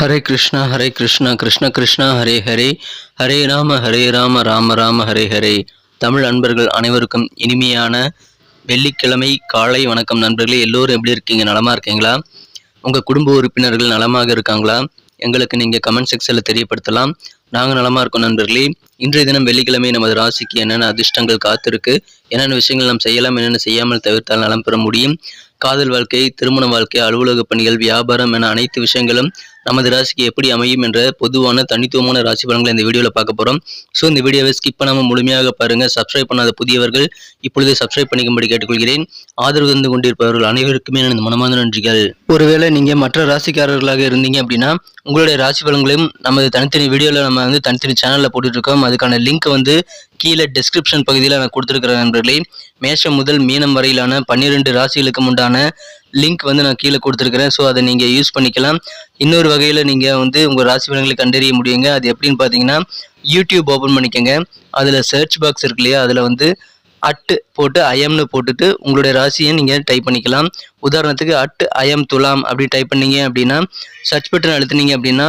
ஹரே கிருஷ்ணா ஹரே கிருஷ்ணா கிருஷ்ண கிருஷ்ணா ஹரே ஹரே. ஹரே ராம ஹரே ராம ராம ராம ஹரே ஹரே. தமிழ் அன்பர்கள் அனைவருக்கும் இனிமையான வெள்ளிக்கிழமை காலை வணக்கம் நண்பர்களே. எல்லோரும் எப்படி இருக்கீங்க? நலமாக இருக்கீங்களா? உங்கள் குடும்ப உறுப்பினர்கள் நலமாக இருக்காங்களா? எங்களுக்கு நீங்கள் கமெண்ட் செக்ஷனில் தெரியப்படுத்தலாம். நாங்கள் நலமாக இருக்கோம் நண்பர்களே. இன்றைய தினம் வெள்ளிக்கிழமை நமது ராசிக்கு என்னென்ன அதிர்ஷ்டங்கள் காத்திருக்கு? என்னென்ன விஷயங்கள் நாம் செய்யலாம் என்னென்ன செய்யாமல் தவிர்த்தால் நலம் பெற முடியும்? காதல் வாழ்க்கை திருமண வாழ்க்கை அலுவலக பணிகள் வியாபாரம் என அனைத்து விஷயங்களும் நமது ராசிக்கு எப்படி அமையும் என்ற பொதுவான தனித்துவமான ராசி பலன்களை இந்த வீடியோவில் பார்க்க போகிறோம் ஸோ இந்த வீடியோவை ஸ்கிப் பண்ணாமல் முழுமையாக பாருங்கள் சப்ஸ்கிரைப் பண்ணாத புதியவர்கள் இப்பொழுது சப்ஸ்கிரைப் பண்ணிக்கும்படி கேட்டுக்கொள்கிறேன். ஆதரவு தந்து கொண்டிருப்பவர்கள் அனைவருக்குமே எனது மனமார்ந்த நன்றிகள். ஒருவேளை நீங்கள் மற்ற ராசிக்காரர்களாக இருந்தீங்க அப்படின்னா உங்களுடைய ராசி பலன்களையும் நமது தனித்தனி வீடியோவில் நம்ம வந்து தனித்தனி சேனலில் போட்டுட்ருக்கோம். அதுக்கான லிங்க் வந்து கீழே டிஸ்கிரிப்ஷன் பகுதியில் நான் கொடுத்துருக்கிறேன் நண்பர்களே. மேஷம் முதல் மீனம் வரையிலான பன்னிரெண்டு ராசிகளுக்கு உண்டான லிங்க் வந்து நான் கீழே கொடுத்துருக்கிறேன். ஸோ அதை நீங்கள் யூஸ் பண்ணிக்கலாம். இன்னொரு வகையில் நீங்கள் வந்து உங்கள் ராசி பலன்களை கண்டறிய முடியுங்க. அது எப்படின்னு பார்த்தீங்கன்னா யூடியூப் ஓப்பன் பண்ணிக்கோங்க. அதில் சர்ச் பாக்ஸ் இருக்கு இல்லையா? அதில் வந்து அட்டு போட்டு அயம்னு போட்டுட்டு உங்களுடைய ராசியை நீங்கள் டைப் பண்ணிக்கலாம். உதாரணத்துக்கு அட் அயம் துலாம் அப்படி டைப் பண்ணீங்க அப்படின்னா சர்ச் பட்டன் அழுத்துனீங்க அப்படின்னா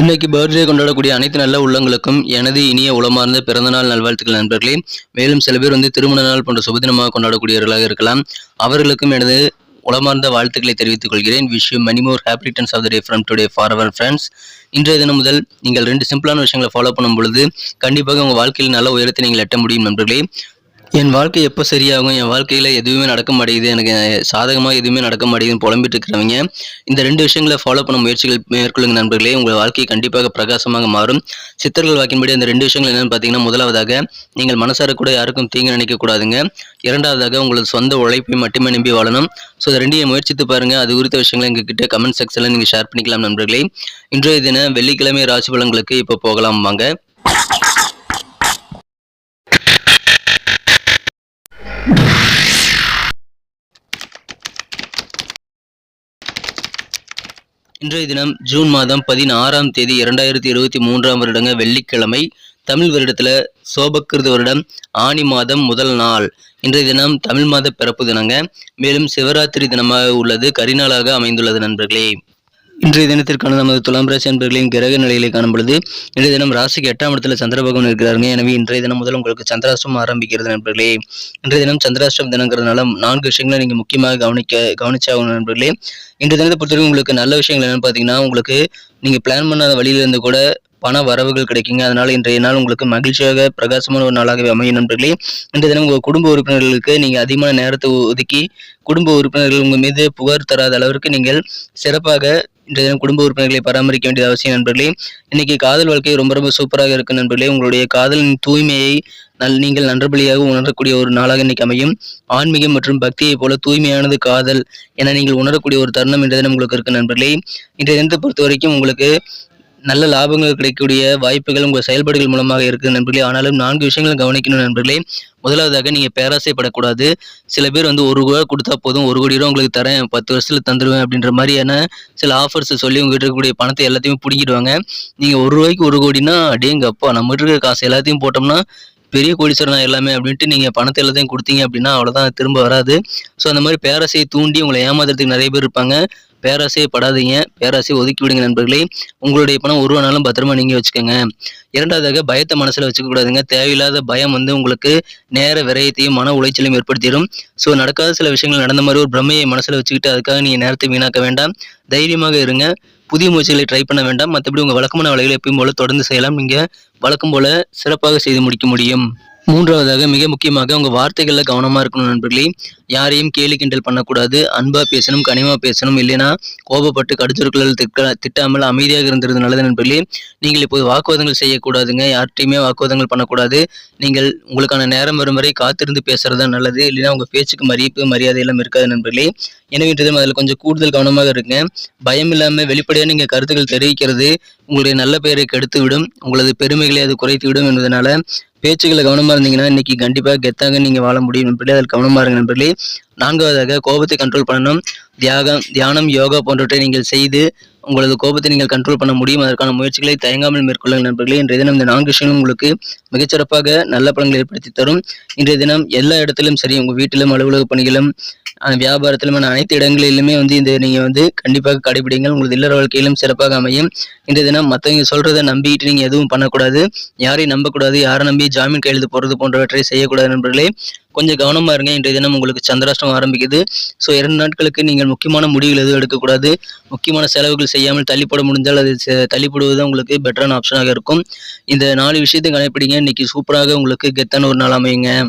இன்னைக்கு பர்த்டே கொண்டாடக்கூடிய அனைத்து நல்ல உள்ளங்களுக்கும் எனது இனிய உளமார்ந்த பிறந்தநாள் நல்வாழ்த்துக்கள் நண்பர்களே. மேலும் சில பேர் வந்து திருமண நாள் போன்ற சுபதினமாக கொண்டாடக்கூடியவர்களாக இருக்கலாம். அவர்களுக்கும் எனது உளமார்ந்த வாழ்த்துக்களை தெரிவித்துக் கொள்கிறேன். Wish you many more happy returns of the day from today for our friends இன்றைய தினம் முதல் நீங்கள் ரெண்டு சிம்பிளான விஷயங்களை ஃபாலோ பண்ணும் பொழுது கண்டிப்பாக உங்கள் வாழ்க்கையில் நல்ல உயரத்தை நீங்கள் எட்ட முடியும் நண்பர்களே. என் வாழ்க்கை எப்போ சரியாகும்? என் வாழ்க்கையில் எதுவுமே நடக்க மாட்டேங்குது. எனக்கு சாதகமாக எதுவுமே நடக்க மாட்டேங்குதுன்னு புலம்பிட்டு இருக்கிறவங்க இந்த ரெண்டு விஷயங்களை ஃபாலோ பண்ண முயற்சிகள் மேற்கொள்ளுங்க நண்பர்களே. உங்கள் வாழ்க்கை கண்டிப்பாக பிரகாசமாக மாறும். சித்தர்கள் வாக்கின்படி அந்த ரெண்டு விஷயங்கள் என்னென்னு பார்த்தீங்கன்னா முதலாவதாக நீங்கள் மனசார கூட யாருக்கும் தீங்கு நினைக்கக்கூடாதுங்க இரண்டாவதாக உங்களது சொந்த உழைப்பை மட்டுமே நம்பி வாழணும். ஸோ இந்த ரெண்டையும் முயற்சித்து பாருங்கள் அது குறித்த விஷயங்களை எங்ககிட்ட கமெண்ட் செக்ஷனில் நீங்கள் ஷேர் பண்ணிக்கலாம் நண்பர்களே. இன்றைய தினம் வெள்ளிக்கிழமை ராசி பலன்களுக்கு இப்போ போகலாம் வாங்க. இன்றைய தினம் ஜூன் மாதம் பதினாறாம் தேதி இரண்டாயிரத்தி இருபத்தி மூன்றாம் வருடங்க வெள்ளிக்கிழமை தமிழ் வருடத்தில் சோபக்கிருத வருடம் ஆனி மாதம் முதல் நாள். இன்றைய தினம் தமிழ் மாத பிறப்பு தினங்க. மேலும் சிவராத்திரி தினமாக உள்ளது கரிநாளாக அமைந்துள்ளது நண்பர்களே. இன்றைய தினத்திற்கான நமது துலாம் ராசி அன்பர்களின் கிரக நிலையிலே காணும் பொழுது இன்றைய தினம் ராசிக்கு எட்டாம் இடத்துல சந்திர பகவான் இருக்கிறாருங்க. எனவே இன்றைய தினம் முதல் உங்களுக்கு சந்திராஷ்டம் ஆரம்பிக்கிறது நண்பர்களே. இன்றைய தினம் சந்திராஷ்டம் தினங்கிறதுனால நான்கு விஷயங்களை நீங்கள் முக்கியமாக கவனிக்க கவனிச்சாகணும் நண்பர்களே. இன்றைய தினத்தை பொறுத்தவரைக்கும் உங்களுக்கு நல்ல விஷயங்கள் என்னன்னு பார்த்தீங்கன்னா உங்களுக்கு நீங்கள் பிளான் பண்ணாத வழியிலிருந்து கூட பண வரவுகள் கிடைக்குங்க. அதனால இன்றைய நாள் உங்களுக்கு மகிழ்ச்சியாக பிரகாசமான ஒரு நாளாகவே அமையும் நண்பர்களே. இன்றைய தினம் உங்கள் குடும்ப உறுப்பினர்களுக்கு நீங்கள் அதிகமான நேரத்தை ஒதுக்கி குடும்ப உறுப்பினர்கள் உங்கள் மீது புகார் தராத அளவிற்கு நீங்கள் சிறப்பாக இன்றைய தினம் குடும்ப உறுப்பினர்களை பராமரிக்க வேண்டியது அவசியம் நண்பர்களே. இன்னைக்கு காதல் வாழ்க்கை ரொம்ப ரொம்ப சூப்பராக இருக்கு நண்பர்களே. உங்களுடைய காதலின் தூய்மையை நல் நீங்கள் நன்றபலியாக உணரக்கூடிய ஒரு நாளாக இன்னைக்கு அமையும். ஆன்மீகம் மற்றும் பக்தியை போல தூய்மையானது காதல் என நீங்கள் உணரக்கூடிய ஒரு தருணம் இன்றைய தினம் உங்களுக்கு இருக்கு நண்பர்களே. இன்றைய தினத்தை பொறுத்த வரைக்கும் உங்களுக்கு நல்ல லாபங்கள் கிடைக்கக்கூடிய வாய்ப்புகள் உங்கள் செயல்பாடுகள் மூலமாக இருக்குது நண்பர்களே. ஆனாலும் நான்கு விஷயங்களை கவனிக்கணும் நண்பர்களே. முதலாவதாக நீங்கள் பேராசைப்படக்கூடாது. சில பேர் வந்து ஒரு ரூபா கொடுத்தா போதும் ஒரு கோடி ரூபா உங்களுக்கு தரேன் பத்து வருஷத்தில் தந்துடுவேன் அப்படின்ற மாதிரியான சில ஆஃபர்ஸ் சொல்லி உங்ககிட்ட இருக்கக்கூடிய பணத்தை எல்லாத்தையுமே பிடிக்கிடுவாங்க நீங்கள் ஒரு ரூபாய்க்கு ஒரு கோடினா அடேங்க அப்பா நம்மகிட்ட இருக்கிற காசு எல்லாத்தையும் போட்டோம்னா பெரிய கோடீஸ்வரன் எல்லாமே அப்படின்ட்டு நீங்கள் பணத்தை எல்லாத்தையும் கொடுத்தீங்க அப்படின்னா அவ்வளோதான் திரும்ப வராது. ஸோ அந்த மாதிரி பேரசையை தூண்டி உங்களை ஏமாத்துறதுக்கு நிறைய பேர் இருப்பாங்க. பேராசையை படாதீங்க. பேராசையை ஒதுக்கி விடுங்க நண்பர்களே. உங்களுடைய பணம் உருவானாலும் பத்திரமா நீங்கள் வச்சுக்கோங்க. இரண்டாவதாக பயத்தை மனசில் வச்சுக்க கூடாதுங்க தேவையில்லாத பயம் வந்து உங்களுக்கு நேர விரயத்தையும் மன உளைச்சலையும் ஏற்படுத்திடும். ஸோ நடக்காத சில விஷயங்கள் நடந்த மாதிரி ஒரு பிரம்மையை மனசில் வச்சுக்கிட்டு அதுக்காக நீங்கள் நேரத்தை வீணாக்க வேண்டாம். தைரியமாக இருங்க. புதிய முயற்சிகளை ட்ரை பண்ண வேண்டாம். மற்றபடி உங்கள் வழக்கமான வேலைகளை எப்பயும் போல தொடர்ந்து செய்யலாம். நீங்கள் வழக்கம் போல சிறப்பாக செய்து முடிக்க முடியும். மூன்றாவதாக மிக முக்கியமாக உங்கள் வார்த்தைகளில் கவனமாக இருக்கணும் நண்பர்களே. யாரையும் கேலி கிண்டல் பண்ணக்கூடாது. அன்பாக பேசணும் கனிமாக பேசணும். இல்லைன்னா கோபப்பட்டு கடுச்சொற்களில் திட்ட திட்டாமல் அமைதியாக இருந்தது நல்லது நண்பர்களே. நீங்கள் இப்போது வாக்குவாதங்கள் செய்யக்கூடாதுங்க. யார்கிட்டையுமே வாக்குவாதங்கள் பண்ணக்கூடாது. நீங்கள் உங்களுக்கான நேரம் வரும் வரை காத்திருந்து பேசுறது தான் நல்லது. இல்லைன்னா உங்கள் பேச்சுக்கு மதிப்பு மரியாதை எல்லாம் இருக்காது நண்பர்களே. எனவே இன்றைய அதில் கொஞ்சம் கூடுதல் கவனமாக இருங்க. பயம் இல்லாமல் வெளிப்படையாக நீங்கள் கருத்துக்கள் தெரிவிக்கிறது உங்களுடைய நல்ல பெயரை கெடுத்து விடும் உங்களது பெருமைகளை அது குறைத்து விடும் என்பதனால பேச்சுக்களை கவனமாக இருந்தீங்கன்னா இன்னைக்கு கண்டிப்பாக கெத்தாக நீங்கள் வாழ முடியும் நண்பர்களே. அதில் கவனமாக இருங்க நண்பர்களே. நான்காவதாக கோபத்தை கண்ட்ரோல் பண்ணணும். தியாகம் தியானம் யோகா போன்றவற்றை நீங்கள் செய்து உங்களது கோபத்தை நீங்கள் கண்ட்ரோல் பண்ண முடியும். அதற்கான முயற்சிகளை தயங்காமல் மேற்கொள்ளுங்கள் நண்பர்களே. இன்றைய தினம் இந்த நான்கு விஷயங்களும் உங்களுக்கு மிகச்சிறப்பாக நல்ல பலன்களை ஏற்படுத்தி தரும். இன்றைய தினம் எல்லா இடத்திலும் சரி உங்கள் வீட்டிலும் அலுவலக பணிகளும் வியாபாரத்திலும் அனைத்து இடங்களிலுமே வந்து இந்த நீங்கள் வந்து கண்டிப்பாக கடைபிடிங்கள். உங்களது இல்லற வாழ்க்கையிலும் சிறப்பாக அமையும். இந்த தினம் மற்றவங்க சொல்றதை நம்பிட்டு நீங்கள் எதுவும் பண்ணக்கூடாது. யாரையும் நம்பக்கூடாது. யாரை நம்பி ஜாமீன் கையெழுத்து போடுறது போன்றவற்றை செய்யக்கூடாது நண்பர்களே. கொஞ்சம் கவனமாக இருங்க. இன்றைய தினம் உங்களுக்கு சந்திராஷ்டம் ஆரம்பிக்குது. ஸோ இரண்டு நாட்களுக்கு நீங்கள் முக்கியமான முடிவுகள் எதுவும் எடுக்கக்கூடாது. முக்கியமான செலவுகள் செய்யாமல் தள்ளி போட முடிஞ்சால் அது செ- தள்ளி போடுவது தான் உங்களுக்கு பெட்டரான ஆப்ஷனாக இருக்கும். இந்த நாலு விஷயத்தை கடைப்பிடிங்க. இன்னைக்கு சூப்பராக உங்களுக்கு கெத்தான ஒரு நாள் அமையுங்க.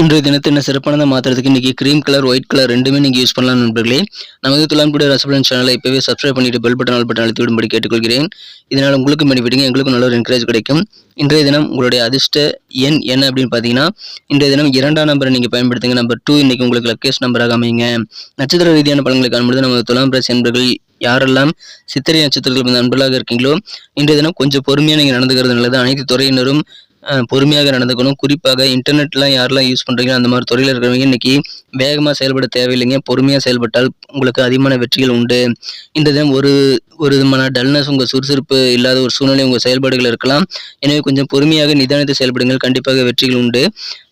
இன்றைய தினத்தை என்ன சிறப்பானதை மாற்றுறதுக்கு இன்றைக்கி க்ரீம் கலர் ஒயிட் கலர் ரெண்டுமே நீங்கள் யூஸ் பண்ணலாம் நண்பர்களே. நமது துலாம் கூட ரசபலன் சேனலை இப்போவே சப்ஸ்கிரைப் பண்ணிட்டு பெல் பட்டன் ஆல் பட்டன் அழுத்தி விடும்படி கேட்டுக்கொள்கிறேன். இதனால் உங்களுக்கும் பெனிஃபிட்டுங்க எங்களுக்கும் நல்ல ஒரு என்கரேஜ் கிடைக்கும். இன்றைய தினம் உங்களுடைய அதிர்ஷ்ட எண் என்ன அப்படின்னு பார்த்தீங்கன்னா இன்றைய தினம் இரண்டாம் நம்பரை நீங்கள் பயன்படுத்துங்க. நம்பர் டூ இன்னைக்கு உங்களுக்கு லக்கேஸ் நம்பராக அமையுங்க. நட்சத்திர ரீதியான பலன்களை காணும்போது நமது துலாம் ராசி என்பர்கள் யாரெல்லாம் சித்திரை நட்சத்திரத்தில் நண்பர்களாக இருக்கீங்களோ இன்றைய தினம் கொஞ்சம் பொறுமையாக நீங்கள் நடந்துக்கிறது நல்லது. அனைத்து துறையினரும் பொறுமையாக நடந்துக்கணும். குறிப்பாக இன்டர்நெட்லாம் யாரெல்லாம் யூஸ் பண்ணுறீங்களோ அந்த மாதிரி துறையில் இருக்கிறவங்க இன்னைக்கு வேகமாக செயல்பட தேவையில்லைங்க. பொறுமையாக செயல்பட்டால் உங்களுக்கு அதிகமான வெற்றிகள் உண்டு. இந்த தினம் ஒரு ஒரு விதமான டல்னஸ் உங்கள் சுறுசுறுப்பு இல்லாத ஒரு சூழ்நிலை உங்கள் செயல்பாடுகள் இருக்கலாம். எனவே கொஞ்சம் பொறுமையாக நிதானித்து செயல்படுங்கள். கண்டிப்பாக வெற்றிகள் உண்டு.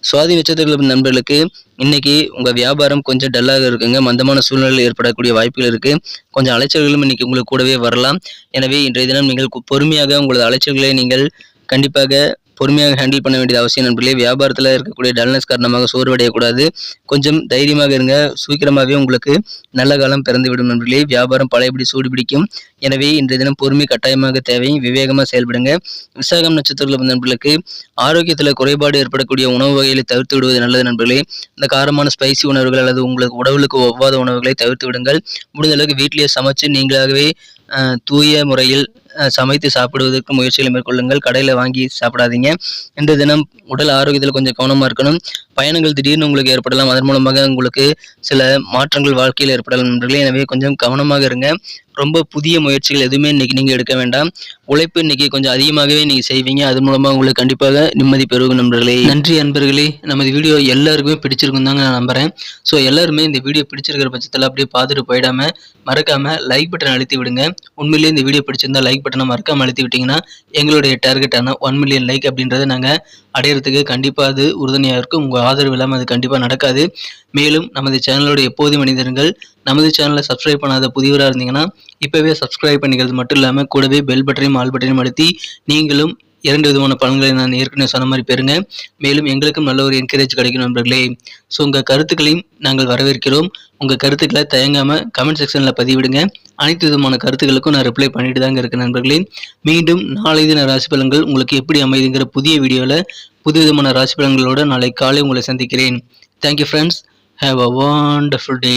சுவாதி நட்சத்திரங்கள் நண்பர்களுக்கு இன்னைக்கு உங்கள் வியாபாரம் கொஞ்சம் டல்லாக இருக்குங்க. மந்தமான சூழ்நிலையில் ஏற்படக்கூடிய வாய்ப்புகள் இருக்குது கொஞ்சம் அலைச்சல்களும் இன்னைக்கு உங்களுக்கு கூடவே வரலாம். எனவே இன்றைய தினம் நீங்கள் பொறுமையாக உங்களது அலைச்சல்களை நீங்கள் கண்டிப்பாக பொறுமையாக ஹேண்டில் பண்ண வேண்டியது அவசியம் நண்பர்களே. வியாபாரத்தில் இருக்கக்கூடிய டல்னஸ் காரணமாக சோர்வடையக்கூடாது. கொஞ்சம் தைரியமாக இருங்க. சீக்கிரமாகவே உங்களுக்கு நல்ல காலம் பிறந்துவிடும் நண்பர்களே. வியாபாரம் பழையபடி சூடு பிடிக்கும் எனவே இன்றைய தினம் பொறுமை கட்டாயமாக தேவை. விவேகமாக செயல்படுங்க. விசாகம் நட்சத்திரத்தில் நண்பர்களுக்கு ஆரோக்கியத்தில் குறைபாடு ஏற்படக்கூடிய உணவு வகைகளை தவிர்த்து விடுவது நல்லது நண்பர்களே. இந்த காரமான ஸ்பைசி உணவுகள் அல்லது உங்களுக்கு உடவுக்கு ஒவ்வாத உணவுகளை தவிர்த்து விடுங்கள். முடிந்த அளவுக்கு வீட்டிலேயே சமைச்சு நீங்களாகவே தூய முறையில் சமைத்து சாப்பிடுவதற்கு முயற்சிகளை மேற்கொள்ளுங்கள். கடையில் வாங்கி சாப்பிடாதீங்க. இன்றைய தினம் உடல் ஆரோக்கியத்தில் கொஞ்சம் கவனமாக இருக்கணும். பயணங்கள் திடீர்னு உங்களுக்கு ஏற்படலாம். அதன் மூலமாக உங்களுக்கு சில மாற்றங்கள் வாழ்க்கையில் ஏற்படலாம் நண்பர்களே. எனவே கொஞ்சம் கவனமாக இருங்க. ரொம்ப புதிய முயற்சிகள் எதுவுமே இன்னைக்கு நீங்கள் எடுக்க வேண்டாம். உழைப்பு இன்னைக்கு கொஞ்சம் அதிகமாகவே நீங்கள் செய்வீங்க. அதன் மூலமாக உங்களுக்கு கண்டிப்பாக நிம்மதி பெருகும் நண்பர்களே. நன்றி நண்பர்களே நமது வீடியோ எல்லாருக்குமே பிடிச்சிருக்கும் தாங்க நான் நம்புறேன். ஸோ எல்லாருமே இந்த வீடியோ பிடிச்சிருக்கிற பட்சத்தில் அப்படியே பார்த்துட்டு போயிடாம மறக்காம லைக் பட்டன் அழுத்தி விடுங்க. உண்மையிலேயே இந்த வீடியோ பிடிச்சிருந்தா லைக் பட்டனை மறக்காம அழுத்தி விட்டீங்கன்னா எங்களுடைய டார்கெட்டான ஒன் மில்லியன் லைக் அப்படின்றத நாங்கள் அடையிறதுக்கு கண்டிப்பாக அது உறுதுணையாக இருக்கும். உங்கள் ஆதரவு இல்லாமல் அது கண்டிப்பாக நடக்காது. மேலும் நமது சேனலோட எப்போதும் மனிதர்கள் நமது சேனலை சப்ஸ்கிரைப் பண்ணாத புதியவராக இருந்தீங்கன்னா இப்போவே சப்ஸ்கிரைப் பண்ணிக்கிறது மட்டும் இல்லாமல் கூடவே பெல் பட்டனையும் ஆல் பட்டனையும் அழுத்தி நீங்களும் இரண்டு விதமான பலன்களை நான் ஏற்கனவே சொன்ன மாதிரி பெறுங்க. மேலும் எங்களுக்கும் நல்ல ஒரு என்கரேஜ் கிடைக்கும் நண்பர்களே. ஸோ உங்கள் கருத்துக்களையும் நாங்கள் வரவேற்கிறோம். உங்கள் கருத்துக்களை தயங்காமல் கமெண்ட் செக்ஷனில் பதிவிடுங்க. அனைத்து விதமான கருத்துக்களுக்கும் நான் ரிப்ளை பண்ணிட்டு தாங்க இருக்கேன் நண்பர்களே. மீண்டும் நாளை தின ராசி பலன்கள் உங்களுக்கு எப்படி அமைதுங்கிற புதிய வீடியோவில் புது விதமான ராசி பலன்களோடு நாளை காலை உங்களை சந்திக்கிறேன். Thank you friends have a wonderful day